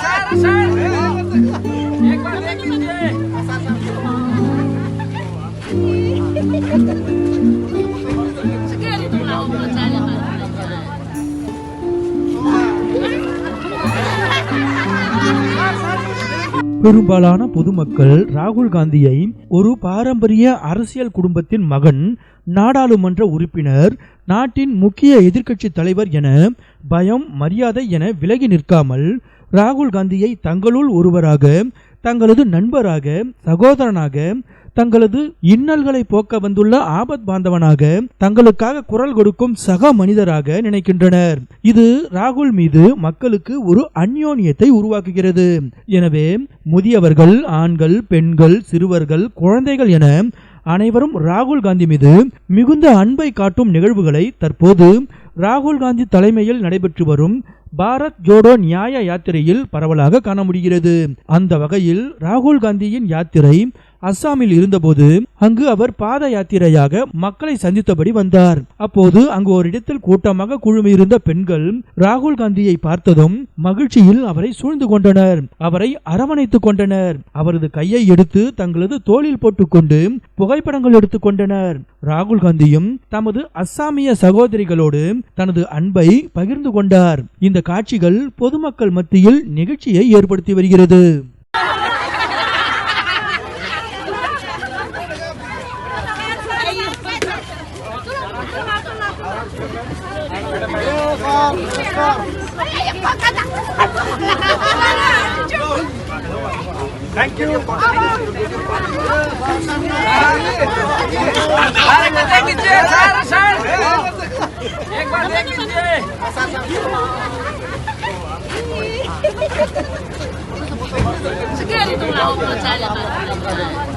Sara, Sara. பெரும்பாலான பொதுமக்கள் ராகுல் காந்தியை ஒரு பாரம்பரிய அரசியல் குடும்பத்தின் மகன் நாடாளுமன்ற உறுப்பினர் நாட்டின் முக்கிய எதிர்க்கட்சி தலைவர் என பயம் மரியாதை என விலகி நிற்காமல் ராகுல் காந்தியை தங்களுள் ஒருவராக தங்களது நண்பராக சகோதரனாக தங்களது இன்னல்களை போக்க வந்துள்ள ஆபத் பாந்தவனாக தங்களுக்காக குரல் கொடுக்கும் சக மனிதராக நினைக்கின்றனர். இது ராகுல் மீது மக்களுக்கு ஒரு அந்யோன்யத்தை உருவாக்குகிறது. எனவே முதியவர்கள் ஆண்கள் பெண்கள் சிறுவர்கள் குழந்தைகள் என அனைவரும் ராகுல் காந்தி மீது மிகுந்த அன்பை காட்டும் நிகழ்வுகளை தற்போது ராகுல் காந்தி தலைமையில் நடைபெற்று வரும் பாரத் ஜோடோ நியாய யாத்திரையில் பரவலாக காண முடிகிறது. அந்த வகையில் ராகுல் காந்தியின் யாத்திரை அஸ்ஸாமில் இருந்தபோது அங்கு அவர் பாத யாத்திரையாக மக்களை சந்தித்தபடி வந்தார். அப்போது அங்கு ஒரு இடத்தில் கூட்டமாக குழுமியிருந்த பெண்கள் ராகுல் காந்தியை பார்த்ததும் மகிழ்ச்சியில் அவரை சூழ்ந்து கொண்டனர். அவரை அரவணைத்துக் கொண்டனர். அவரது கையை எடுத்து தங்களது தோளில் போட்டுக்கொண்டு புகைப்படங்கள் எடுத்துக் கொண்டனர். ராகுல் காந்தியும் தமது அஸ்ஸாமிய சகோதரிகளோடு தனது அன்பை பகிர்ந்து கொண்டார். இந்த காட்சிகள் பொதுமக்கள் மத்தியில் நெகிழ்ச்சியை ஏற்படுத்தி வருகிறது. Sigurado itong lawa mo.